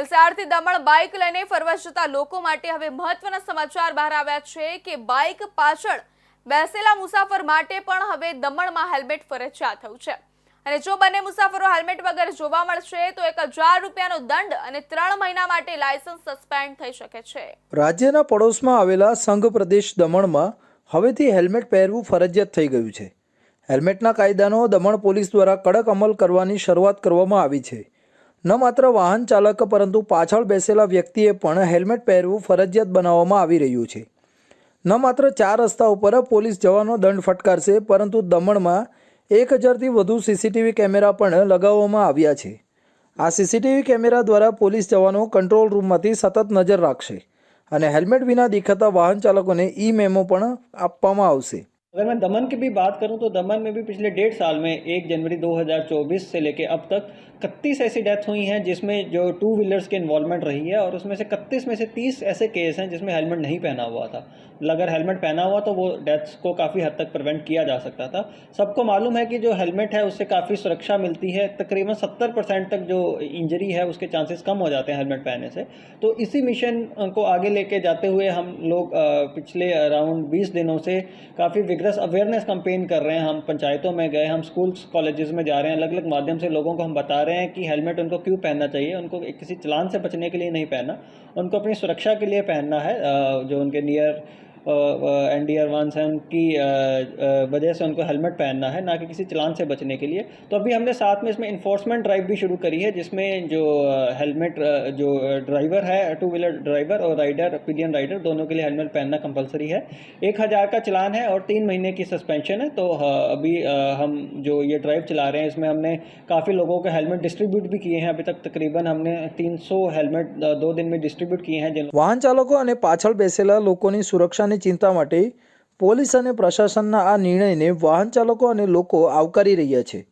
વલસાડથી દમણ બાઇક લઈને ફરવા જતા લોકો માટે હવે મહત્વના સમાચાર બહાર આવ્યા છે કે બાઇક પાછળ બેસેલા મુસાફર માટે પણ હવે દમણમાં હેલ્મેટ ફરજિયાત થયું છે. અને જો બંને મુસાફરો હેલ્મેટ વગર જોવા મળશે, તો એક હજાર રૂપિયાનો દંડ અને ત્રણ મહિના માટે લાયસન્સ સસ્પેન્ડ થઈ શકે છે. રાજ્યના પડોશમાં આવેલા સંઘ પ્રદેશ દમણમાં હવેથી હેલ્મેટ પહેરવું ફરજિયાત થઈ ગયું છે. હેલ્મેટના કાયદાનો દમણ પોલીસ દ્વારા કડક અમલ કરવાની શરૂઆત કરવામાં આવી છે. ન માત્ર વાહન ચાલક, પરંતુ પાછળ બેસેલા વ્યક્તિએ પણ હેલ્મેટ પહેરવું ફરજિયાત બનાવવામાં આવી રહ્યું છે. ન માત્ર ચાર રસ્તા ઉપર પોલીસ જવાનો દંડ ફટકારશે, પરંતુ દમણમાં એક હજારથી વધુ સીસીટીવી કેમેરા પણ લગાવવામાં આવ્યા છે. આ સીસીટીવી કેમેરા દ્વારા પોલીસ જવાનો કંટ્રોલ રૂમમાંથી સતત નજર રાખશે અને હેલ્મેટ વિના દેખાતા વાહન ચાલકોને ઈ મેમો પણ આપવામાં આવશે. अगर मैं दमन की भी बात करूँ तो दमन में भी पिछले डेढ़ साल में, एक जनवरी 2024 से लेके अब तक, इकतीस ऐसी डेथ हुई हैं, जिसमें जो टू व्हीलर्स के इन्वॉल्वमेंट रही है, और उसमें से इकतीस में से तीस ऐसे केस हैं, जिसमें हेलमेट नहीं पहना हुआ था। अगर हेलमेट पहना हुआ तो वो डेथ्स को काफ़ी हद तक प्रिवेंट किया जा सकता था। सबको मालूम है कि जो हेलमेट है, उससे काफ़ी सुरक्षा मिलती है। तकरीबन सत्तर परसेंट तक जो इंजरी है, उसके चांसेस कम हो जाते हैं हेलमेट पहनने से। तो इसी मिशन को आगे लेके जाते हुए हम लोग पिछले अराउंड बीस दिनों से काफ़ी विग्रस अवेयरनेस कंपेन कर रहे हैं हम, पंचायतों में गए, हम स्कूल्स कॉलेजेस में जा रहे हैं अलग अलग माध्यम से लोगों को हम बता रहे हैं कि हेलमेट उनको क्यों पहनना चाहिए, उनको किसी चलान से बचने के लिए नहीं पहनना, उनको अपनी सुरक्षा के लिए पहनना है जो उनके near N D are once हैं उनकी अ, अ, वजह से उनको हेलमेट पहनना है ना कि किसी चलान से बचने के लिए तो अभी हमने साथ में इसमें इन्फोर्समेंट ड्राइव भी शुरू करी है जिसमें जो हेलमेट जो ड्राइवर है टू व्हीलर ड्राइवर और राइडर पिलियन राइडर दोनों के लिए हेलमेट पहनना कंपलसरी है एक हज़ार का चलान है और तीन महीने की सस्पेंशन है तो अ, अभी अ, हम जो ये ड्राइव चला रहे हैं इसमें हमने काफ़ी लोगों के हेलमेट डिस्ट्रीब्यूट भी किए हैं अभी तक तकरीबन हमने 300 हेलमेट अ, दो दिन में डिस्ट्रीब्यूट किए हैं जिन વાહન ચાલકો અને પાછળ બેસેલા લોકોની સુરક્ષાની ચિંતા માટે પોલીસ અને પ્રશાસનના આ નિર્ણયને વાહન ચાલકો અને લોકો આવકારી રહ્યા છે.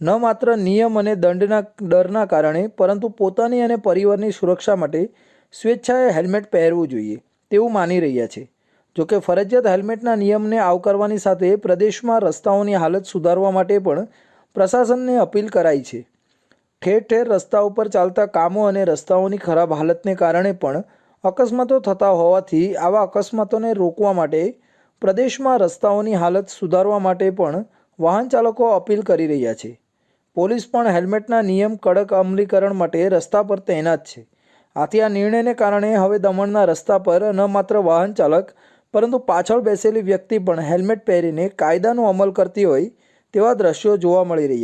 ન માત્ર નિયમ અને દંડના ડરના કારણે, પરંતુ પોતાની અને પરિવારની સુરક્ષા માટે સ્વેચ્છાએ હેલ્મેટ પહેરવું જોઈએ, તેવું માની રહ્યા છે. જોકે ફરજિયાત હેલ્મેટના નિયમને આવકારવાની સાથે પ્રદેશમાં રસ્તાઓની હાલત સુધારવા માટે પણ પ્રશાસનને અપીલ કરાઈ છે. ઠેર ઠેર રસ્તા ઉપર ચાલતા કામો અને રસ્તાઓની ખરાબ હાલતને કારણે પણ અકસ્માતો થતા હોવાથી આવા અકસ્માતોને રોકવા માટે પ્રદેશમાં રસ્તાઓની હાલત સુધારવા માટે પણ વાહન ચાલકો અપીલ કરી રહ્યા છે. પોલીસ પણ હેલ્મેટના નિયમ કડક અમલીકરણ માટે રસ્તા પર તૈનાત છે. આથી આ નિર્ણયને કારણે હવે દમણના રસ્તા પર ન માત્ર વાહન ચાલક, પરંતુ પાછળ બેસેલી વ્યક્તિ પણ હેલ્મેટ પહેરીને કાયદાનો અમલ કરતી હોય તેવા દ્રશ્યો જોવા મળી રહ્યા